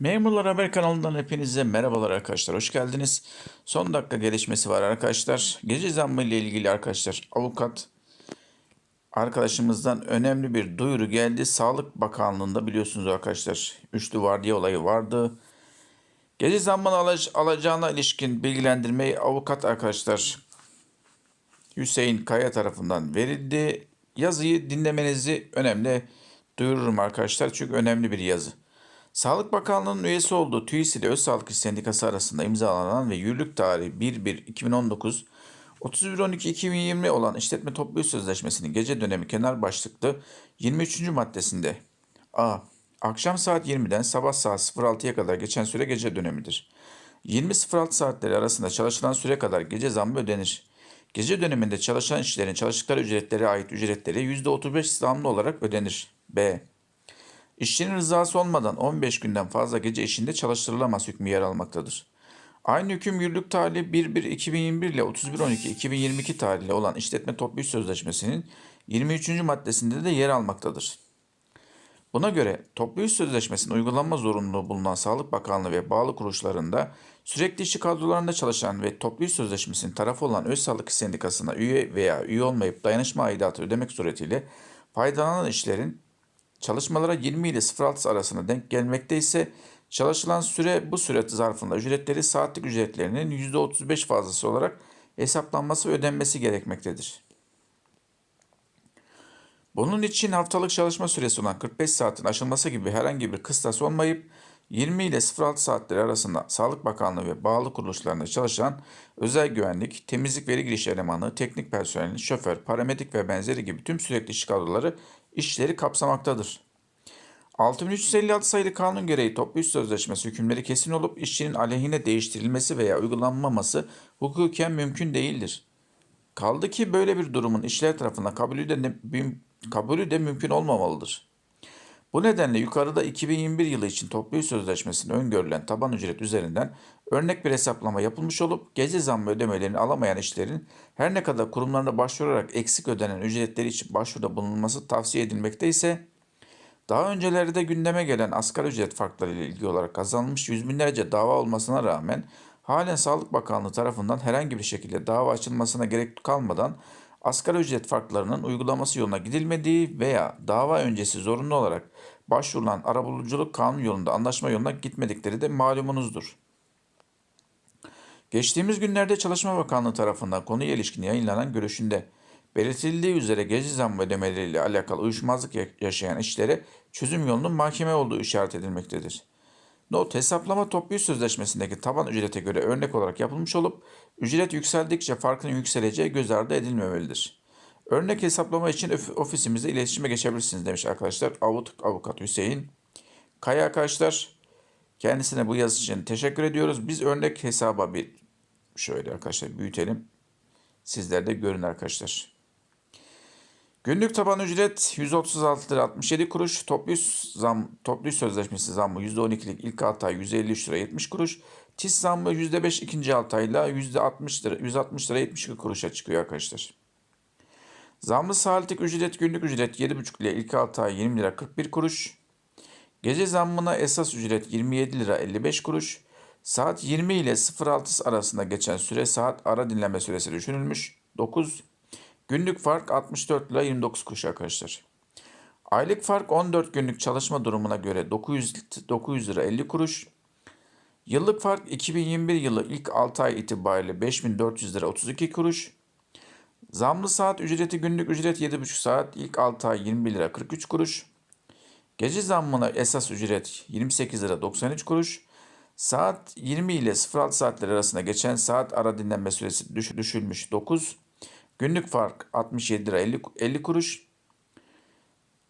Memurlar Haber kanalından hepinize merhabalar arkadaşlar. Hoş geldiniz. Son dakika gelişmesi var arkadaşlar. Gece zammı ile ilgili arkadaşlar avukat arkadaşımızdan önemli bir duyuru geldi. Sağlık Bakanlığı'nda biliyorsunuz arkadaşlar üçlü vardiya olayı vardı. Gece zammını alac- alacağına ilişkin bilgilendirmeyi avukat arkadaşlar Hüseyin Kaya tarafından verildi. Yazıyı dinlemenizi önemli duyururum arkadaşlar çünkü önemli bir yazı. Sağlık Bakanlığı'nın üyesi olduğu TÜİS ile Öz Sağlık İş Sendikası arasında imzalanan ve yürürlük tarihi 1-1-2019, 31-12-2020 olan işletme toplu sözleşmesinin gece dönemi kenar başlıklı 23. maddesinde A. Akşam saat 20'den sabah saat 06'ya kadar geçen süre gece dönemidir. 20.06 saatleri arasında çalışılan süre kadar gece zammı ödenir. Gece döneminde çalışan işçilerin çalıştıkları ücretlere ait ücretleri %35 zamlı olarak ödenir. B. İşçinin rızası olmadan 15 günden fazla gece işinde çalıştırılamaz hükmü yer almaktadır. Aynı hüküm yürürlük tarihi 1-1-2021 ile 31-12-2022 tarihli olan işletme toplu iş sözleşmesinin 23. maddesinde de yer almaktadır. Buna göre toplu iş sözleşmesinin uygulanma zorunluluğu bulunan Sağlık Bakanlığı ve bağlı kuruluşlarında sürekli işçi kadrolarında çalışan ve toplu iş sözleşmesinin tarafı olan Öz Sağlık Sendikası'na üye veya üye olmayıp dayanışma aidatı ödemek suretiyle faydalanan işlerin çalışmalara 20 ile 06 arasında denk gelmekte ise çalışılan süre bu süre zarfında ücretleri saatlik ücretlerinin %35 fazlası olarak hesaplanması ve ödenmesi gerekmektedir. Bunun için haftalık çalışma süresi olan 45 saatin aşılması gibi herhangi bir kıstas olmayıp 20 ile 06 saatleri arasında Sağlık Bakanlığı ve bağlı kuruluşlarında çalışan özel güvenlik, temizlik veri giriş elemanı, teknik personel, şoför, paramedik ve benzeri gibi tüm sürekli iş kadroları işleri kapsamaktadır. 6356 sayılı kanun gereği toplu iş sözleşmesi hükümleri kesin olup işçinin aleyhine değiştirilmesi veya uygulanmaması hukuken mümkün değildir. Kaldı ki böyle bir durumun işler tarafından kabulü de, kabulü de mümkün olmamalıdır. Bu nedenle yukarıda 2021 yılı için toplu sözleşmesinde öngörülen taban ücret üzerinden örnek bir hesaplama yapılmış olup gece zammı ödemelerini alamayan işlerin her ne kadar kurumlarına başvurarak eksik ödenen ücretleri için başvuruda bulunması tavsiye edilmekte ise daha öncelerde gündeme gelen asgari ücret farkları ile ilgili olarak kazanılmış yüz binlerce dava olmasına rağmen halen Sağlık Bakanlığı tarafından herhangi bir şekilde dava açılmasına gerek kalmadan asgari ücret farklarının uygulaması yoluna gidilmediği veya dava öncesi zorunlu olarak başvurulan arabuluculuk kanun yolunda anlaşma yoluna gitmedikleri de malumunuzdur. Geçtiğimiz günlerde Çalışma Bakanlığı tarafından konuya ilişkin yayınlanan görüşünde belirtildiği üzere gece zammı ödemeleriyle alakalı uyuşmazlık ya- yaşayan işlere çözüm yolunun mahkeme olduğu işaret edilmektedir. Not hesaplama toplu sözleşmesindeki taban ücrete göre örnek olarak yapılmış olup ücret yükseldikçe farkın yükseleceği göz ardı edilmemelidir. Örnek hesaplama için ofisimizde iletişime geçebilirsiniz demiş arkadaşlar. Avut, avukat Hüseyin. Kaya arkadaşlar kendisine bu yazı için teşekkür ediyoruz. Biz örnek hesaba bir şöyle arkadaşlar büyütelim. Sizler de görün arkadaşlar. Günlük taban ücret 136 lira 67 kuruş. Toplu zam, toplu sözleşmesi zammı %12'lik ilk 6 ay 153 lira 70 kuruş. TİS zammı %5 ikinci 6 ayla %60 lira 160 lira 72 kuruşa çıkıyor arkadaşlar. Zamlı saatlik ücret günlük ücret 7,5 ile ilk 6 ay 20 lira 41 kuruş. Gece zammına esas ücret 27 lira 55 kuruş. Saat 20 ile 06 arasında geçen süre saat ara dinleme süresi düşünülmüş. 9. Günlük fark 64 lira 29 kuruş arkadaşlar. Aylık fark 14 günlük çalışma durumuna göre 900, 900 lira 50 kuruş. Yıllık fark 2021 yılı ilk 6 ay itibariyle 5400 lira 32 kuruş. Zamlı saat ücreti günlük ücret 7,5 saat ilk 6 ay 21 lira 43 kuruş. Gece zammına esas ücret 28 lira 93 kuruş. Saat 20 ile 06 saatler arasında geçen saat ara dinlenme süresi düş- düşülmüş 9. Günlük fark 67 lira 50, 50 kuruş.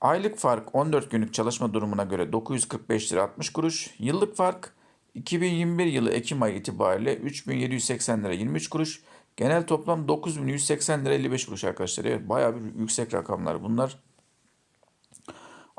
Aylık fark 14 günlük çalışma durumuna göre 945 lira 60 kuruş. Yıllık fark 2021 yılı Ekim ayı itibariyle 3780 lira 23 kuruş. Genel toplam 9180 lira 55 kuruş arkadaşlar. Evet bayağı bir yüksek rakamlar bunlar.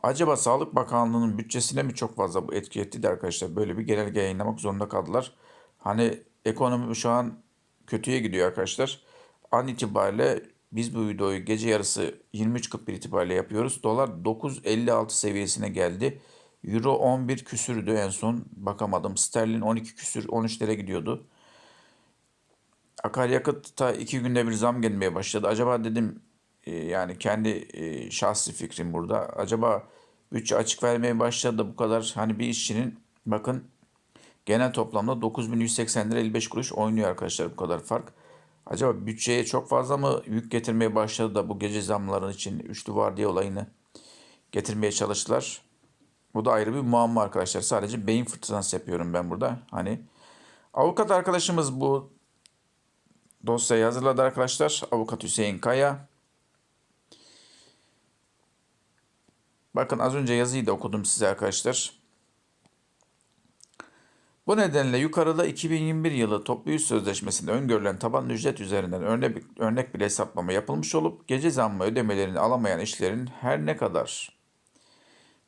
Acaba Sağlık Bakanlığı'nın bütçesine mi çok fazla bu etki etti de arkadaşlar böyle bir genelge yayınlamak zorunda kaldılar. Hani ekonomi şu an kötüye gidiyor arkadaşlar. An itibariyle biz bu videoyu gece yarısı 23.41 itibariyle yapıyoruz. Dolar 9.56 seviyesine geldi. Euro 11 küsürdü en son bakamadım. Sterlin 12 küsür 13'lere gidiyordu. Akaryakıtta iki günde bir zam gelmeye başladı. Acaba dedim e, yani kendi e, şahsi fikrim burada. Acaba bütçe açık vermeye başladı bu kadar hani bir işçinin bakın genel toplamda 9180 lira 55 kuruş oynuyor arkadaşlar bu kadar fark. Acaba bütçeye çok fazla mı yük getirmeye başladı da bu gece zamların için üçlü vardiya olayını getirmeye çalıştılar. Bu da ayrı bir muamma arkadaşlar. Sadece beyin fırtınası yapıyorum ben burada. Hani avukat arkadaşımız bu dosyayı hazırladı arkadaşlar. Avukat Hüseyin Kaya. Bakın az önce yazıyı da okudum size arkadaşlar. Bu nedenle yukarıda 2021 yılı toplu iş sözleşmesinde öngörülen taban ücret üzerinden örnek, örnek bir hesaplama yapılmış olup gece zammı ödemelerini alamayan işlerin her ne kadar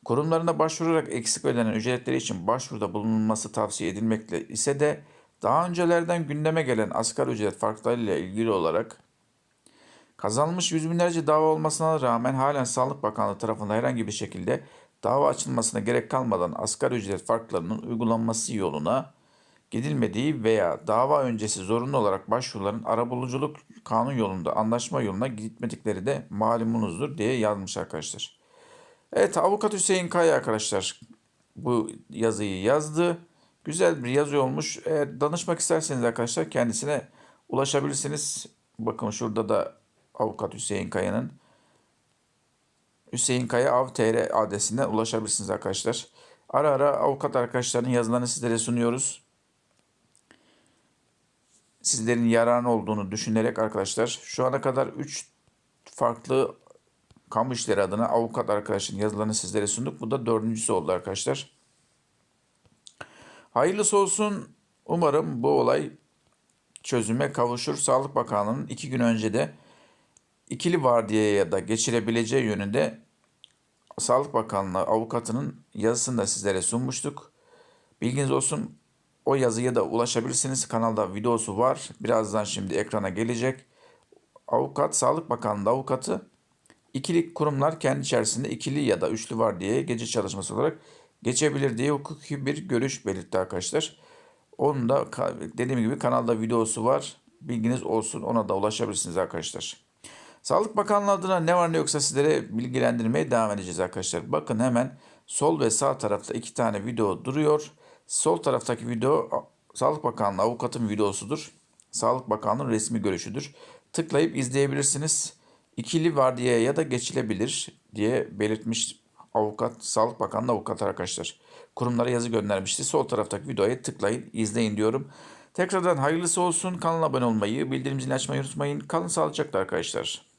kurumlarına başvurarak eksik ödenen ücretleri için başvuruda bulunulması tavsiye edilmekle ise de daha öncelerden gündeme gelen asgari ücret farklarıyla ilgili olarak kazanılmış yüz binlerce dava olmasına rağmen halen Sağlık Bakanlığı tarafından herhangi bir şekilde dava açılmasına gerek kalmadan asgari ücret farklarının uygulanması yoluna gidilmediği veya dava öncesi zorunlu olarak başvuruların arabuluculuk kanun yolunda anlaşma yoluna gitmedikleri de malumunuzdur diye yazmış arkadaşlar. Evet avukat Hüseyin Kaya arkadaşlar bu yazıyı yazdı. Güzel bir yazı olmuş. Eğer danışmak isterseniz arkadaşlar kendisine ulaşabilirsiniz. Bakın şurada da avukat Hüseyin Kaya'nın Hüseyin Kaya Av.tr adresinden ulaşabilirsiniz arkadaşlar. Ara ara avukat arkadaşların yazılarını sizlere sunuyoruz. Sizlerin yararına olduğunu düşünerek arkadaşlar şu ana kadar 3 farklı kamu işleri adına avukat arkadaşın yazılarını sizlere sunduk. Bu da dördüncüsü oldu arkadaşlar. Hayırlısı olsun. Umarım bu olay çözüme kavuşur. Sağlık Bakanlığı'nın iki gün önce de ikili vardiyaya da geçirebileceği yönünde Sağlık Bakanlığı avukatının yazısını da sizlere sunmuştuk. Bilginiz olsun o yazıya da ulaşabilirsiniz. Kanalda videosu var. Birazdan şimdi ekrana gelecek. Avukat, Sağlık Bakanlığı avukatı ikili kurumlar kendi içerisinde ikili ya da üçlü var diye gece çalışması olarak geçebilir diye hukuki bir görüş belirtti arkadaşlar. Onun da dediğim gibi kanalda videosu var. Bilginiz olsun ona da ulaşabilirsiniz arkadaşlar. Sağlık Bakanlığı adına ne var ne yoksa sizlere bilgilendirmeye devam edeceğiz arkadaşlar. Bakın hemen sol ve sağ tarafta iki tane video duruyor. Sol taraftaki video Sağlık Bakanlığı avukatın videosudur. Sağlık Bakanlığı resmi görüşüdür. Tıklayıp izleyebilirsiniz. İkili vardiyaya ya da geçilebilir diye belirtmiş avukat, Sağlık Bakanlığı avukat arkadaşlar. Kurumlara yazı göndermişti. Sol taraftaki videoya tıklayın, izleyin diyorum. Tekrardan hayırlısı olsun. Kanala abone olmayı, bildirim zilini açmayı unutmayın. Kalın sağlıcakla arkadaşlar.